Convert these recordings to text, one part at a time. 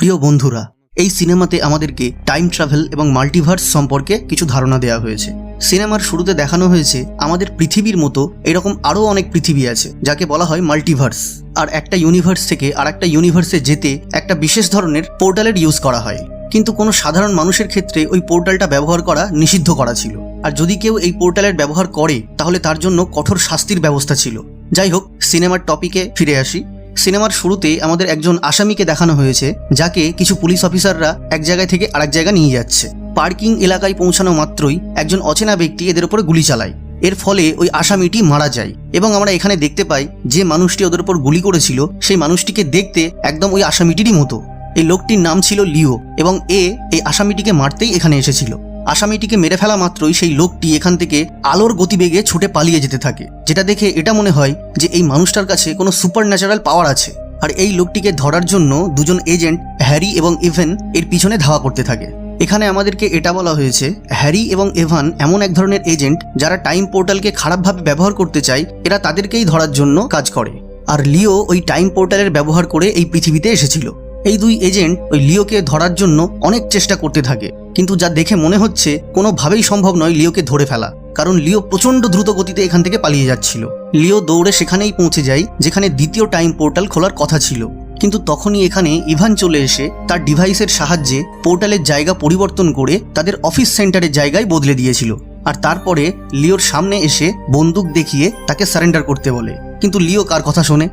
প্রিয় বন্ধুরা, এই সিনেমাতে আমাদেরকে টাইম ট্রাভেল এবং মাল্টিভার্স সম্পর্কে কিছু ধারণা দেওয়া হয়েছে। সিনেমার শুরুতে দেখানো হয়েছে আমাদের পৃথিবীর মতো এরকম আরও অনেক পৃথিবী আছে, যাকে বলা হয় মাল্টিভার্স। আর একটা ইউনিভার্স থেকে আর একটা ইউনিভার্সে যেতে একটা বিশেষ ধরনের পোর্টালের ইউজ করা হয়। কিন্তু কোনো সাধারণ মানুষের ক্ষেত্রে ওই পোর্টালটা ব্যবহার করা নিষিদ্ধ করা ছিল। আর যদি কেউ এই পোর্টালের ব্যবহার করে, তাহলে তার জন্য কঠোর শাস্তির ব্যবস্থা ছিল। যাই হোক, সিনেমার টপিকে ফিরে আসি। সিনেমার শুরুতে আমাদের একজন আসামিকে দেখানো হয়েছে, যাকে কিছু পুলিশ অফিসাররা এক জায়গায় থেকে আরেক জায়গায় নিয়ে যাচ্ছে। পার্কিং এলাকায় পৌঁছানো মাত্রই একজন অচেনা ব্যক্তি এদের উপরে গুলি চালায়। এর ফলে ওই আসামিটি মারা যায় এবং আমরা এখানে দেখতে পাই যে মানুষটি ওদের উপর গুলি করেছিল, সেই মানুষটিকে দেখতে একদম ওই আসামিটিরই মতো। এই লোকটির নাম ছিল লিও এবং এ এই আসামিটিকে মারতেই এখানে এসেছিল। আসামিটিকে মেরে ফেলা মাত্রই সেই লোকটি এখান থেকে আলোর গতিবেগে ছুটে পালিয়ে যেতে থাকে, যেটা দেখে এটা মনে হয় যে এই মানুষটার কাছে কোনো সুপার ন্যাচারাল পাওয়ার আছে। আর এই লোকটিকে ধরার জন্য দুজন এজেন্ট হ্যারি এবং ইভেন, এর পিছনে ধাওয়া করতে থাকে। এখানে আমাদেরকে এটা বলা হয়েছে, হ্যারি এবং এভান এমন এক ধরনের এজেন্ট যারা টাইম পোর্টালকে খারাপভাবে ব্যবহার করতে চায়, এরা তাদেরকেই ধরার জন্য কাজ করে। আর লিও ওই টাইম পোর্টালের ব্যবহার করে এই পৃথিবীতে এসেছিল। এই দুই এজেন্ট ওই লিওকে ধরার জন্য অনেক চেষ্টা করতে থাকে, কিন্তু যা দেখে মনে হচ্ছে কোনোভাবেই সম্ভব নয় লিওকে ধরে ফেলা, কারণ লিও প্রচণ্ড দ্রুত গতিতে এখান থেকে পালিয়ে যাচ্ছিল। লিও দৌড়ে সেখানেই পৌঁছে যায়, যেখানে দ্বিতীয় টাইম পোর্টাল খোলার কথা ছিল। কিন্তু তখনই এখানে ইভান চলে এসে তার ডিভাইসের সাহায্যে পোর্টালের জায়গা পরিবর্তন করে তাদের অফিস সেন্টারের জায়গায় বদলে দিয়েছিল। আর তারপরে লিওর সামনে এসে বন্দুক দেখিয়ে তাকে সারেন্ডার করতে বলে। কিন্তু লিও কার কথা শোনে?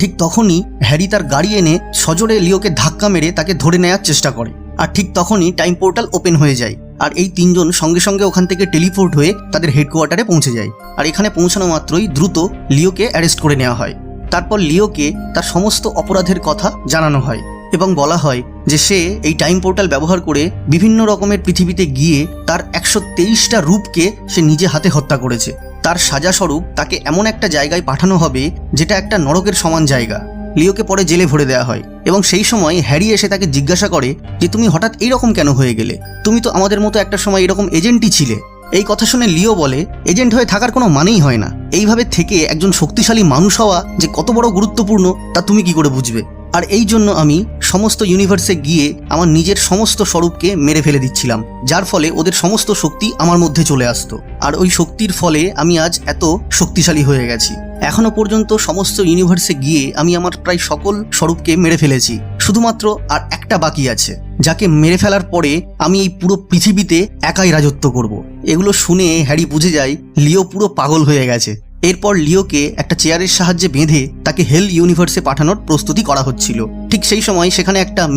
ঠিক তখনই হ্যারি তার গাড়ি এনে সজোরে লিওকে ধাক্কা মেরে তাকে ধরে নেয়ার চেষ্টা করে। আর ঠিক তখনই টাইম পোর্টাল ওপেন হয়ে যায় আর এই তিনজন সঙ্গে সঙ্গে ওখান থেকে টেলিপোর্ট হয়ে তাদের হেডকোয়ার্টারে পৌঁছে যায়। আর এখানে পৌঁছানো মাত্রই দ্রুত লিওকে অ্যারেস্ট করে নেওয়া হয়। তারপর লিওকে তার সমস্ত অপরাধের কথা জানানো হয় এবং বলা হয় যে সে এই টাইম পোর্টাল ব্যবহার করে বিভিন্ন রকমের পৃথিবীতে গিয়ে তার একশো তেইশটা রূপকে সে নিজে হাতে হত্যা করেছে। তার সাজাস্বরূপ তাকে এমন একটা জায়গায় পাঠানো হবে যেটা একটা নরকের সমান জায়গা। লিওকে পরে জেলে ভরে দেওয়া হয় এবং সেই সময় হ্যারি এসে তাকে জিজ্ঞাসা করে যে, তুমি হঠাৎ এইরকম কেন হয়ে গেলে? তুমি তো আমাদের মতো একটা সময় এরকম এজেন্টই ছিলে। এই কথা শুনে লিও বলে, এজেন্ট হয়ে থাকার কোনো মানেই হয় না। এইভাবে থেকে একজন শক্তিশালী মানুষ হওয়া যে কত বড় গুরুত্বপূর্ণ, তা তুমি কি করে বুঝবে? আর এই জন্য আমি সমস্ত ইউনিভার্সে গিয়ে আমার নিজের সমস্ত স্বরূপকে মেরে ফেলে দিচ্ছিলাম, যার ফলে ওদের সমস্ত শক্তি আমার মধ্যে চলে আসতো। আর ওই শক্তির ফলে আমি আজ এত শক্তিশালী হয়ে গেছি। এখনও পর্যন্ত সমস্ত ইউনিভার্সে গিয়ে আমি আমার প্রায় সকল স্বরূপকে মেরে ফেলেছি, শুধুমাত্র আর একটা বাকি আছে, যাকে মেরে ফেলার পরে আমি এই পুরো পৃথিবীতে একাই রাজত্ব করব। এগুলো শুনে হ্যারি বুঝে যায়, লিও পুরো পাগল হয়ে গেছে। এরপর লিওকে একটা চেয়ারের সাহায্যে বেঁধে তাকে হেল ইউনিভার্সে পাঠানোর প্রস্তুতি করা হচ্ছিল। ঠিক সেই সময় সেখানে একটা